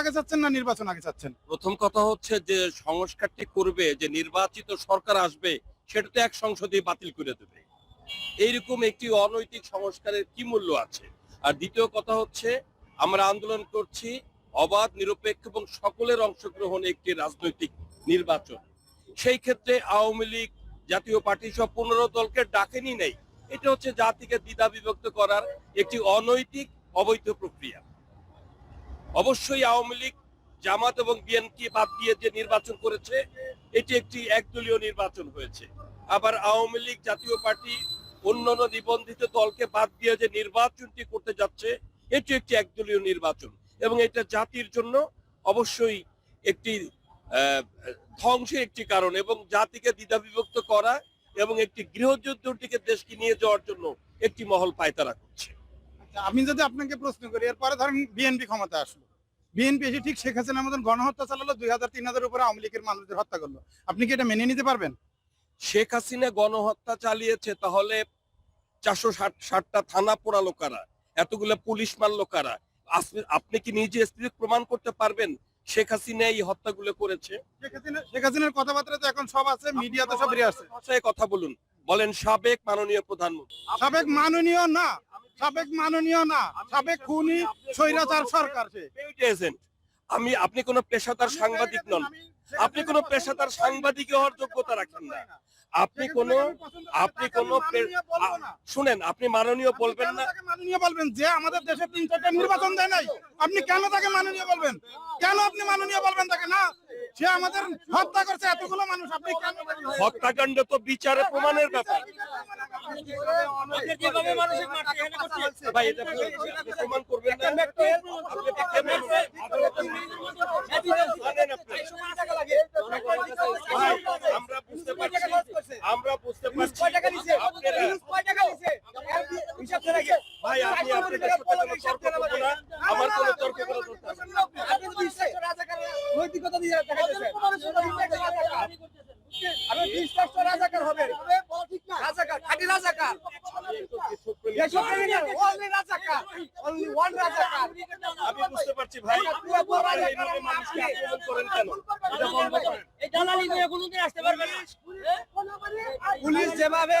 আগে না নির্বাচন আগে চাচ্ছেন? প্রথম কথা হচ্ছে যে সংস্কারটি করবে, যে নির্বাচিত সরকার আসবে, সেটা তো এক সংসদে বাতিল করে দেবে। এইরকম একটি অনৈতিক সংস্কারের কি মূল্য আছে? আর দ্বিতীয় কথা হচ্ছে, আমরা আন্দোলন করছি অবাধ, নিরপেক্ষ এবং সকলের অংশগ্রহণে একটি রাজনৈতিক নির্বাচন। সেই ক্ষেত্রে আওয়ামী লীগ জাতীয় পার্টি সব পনেরো দলকে ডাকেনি নেই। এটা হচ্ছে জাতিকে দ্বিধা বিভক্ত করার একটি অনৈতিক অবৈধ প্রক্রিয়া। অবশ্যই আওয়ামী লীগ, জামাত এবং বিএনপি বাদ দিয়ে যে নির্বাচন করেছে, এটি একটি একদলীয় নির্বাচন হয়েছে। আবার আওয়ামী লীগ জাতীয় পার্টি অন্যান্য নিবন্ধিত দলকে বাদ দিয়ে যে নির্বাচনটি করতে যাচ্ছে, এটি একটি একদলীয় নির্বাচন এবং এটা জাতির জন্য অবশ্যই একটি ধ্বংসের একটি কারণ এবং জাতিকে দ্বিধা বিভক্ত করা এবং একটি গৃহযুদ্ধটিকে দেশকে নিয়ে যাওয়ার জন্য একটি মহল পায়তারা করছে। আচ্ছা, আমি যদি আপনাকে প্রশ্ন করি এরপরে ধরেন বিএনপি ক্ষমতা আসলো। বিএনপি এসে ঠিক শেখ হাসিনার মতন গণহত্যা চালালো দুই হাজার তিন হাজার উপরে আওয়ামী লীগের মানুষদের হত্যা করল। আপনি কি এটা মেনে নিতে পারবেন? শেখ হাসিনা গণহত্যা চালিয়েছে তাহলে চারশো ষাট ষাটটা থানা পোড়ালো কারা? এতগুলো পুলিশ মারলো কারা? আপনি কি নিজে প্রমাণ করতে পারবেন? শেখ হাসিনা এই হত্যাগুলো করেছে। শেখ হাসিনার কথাবার্তা তো এখন সব আছে মিডিয়া তো সব আছে কথা বলুন। বলেন সাবেক মাননীয় প্রধানমন্ত্রী। সাবেক মাননীয় না সাবেক মাননীয় না সাবেক খুনি স্বৈরাচার সরকার আমি আপনি কোনো পেশাদার সাংবাদিক নন। আপনি কোনো পেশাদার সাংবাদিক হওয়ার যোগ্যতা রাখেন না। আপনি কোনো আপনি কোনো শুনেন আপনি মাননীয় বলবেন না। তাকে মাননীয় বলবেন? যে আমাদের দেশে তিন চারটা নির্বাচন দেয় নাই আপনি কেন তাকে মাননীয় বলবেন? কেন আপনি মাননীয় বলবেন তাকে? না সে আমাদের হত্যা করছে এতগুলো মানুষ আপনি কেন হত্যাকাণ্ড তো বিচারে প্রমাণের ব্যাপার। ভাই এটা প্রমাণ করবেন না আপনি এটা কেমন আদালতে জানেন আপনি? ভাই, আমরা বুঝতে পারছি আমরা বুঝতে পারছি আপনারা ভাই আমি আপনাদের সাথে কোনো তর্ক করব না আমার কোনো তর্ক করার দরকার নেই। আমি বিশ্বাস রাজাকার হবে। রাজাকার খাঁটি রাজাকার। আমি বুঝতে পারছি ভাই এইভাবে মানুষকে আক্রমণ করেন কেন? এটা বন্ধ করেন। পুলিশ যেভাবে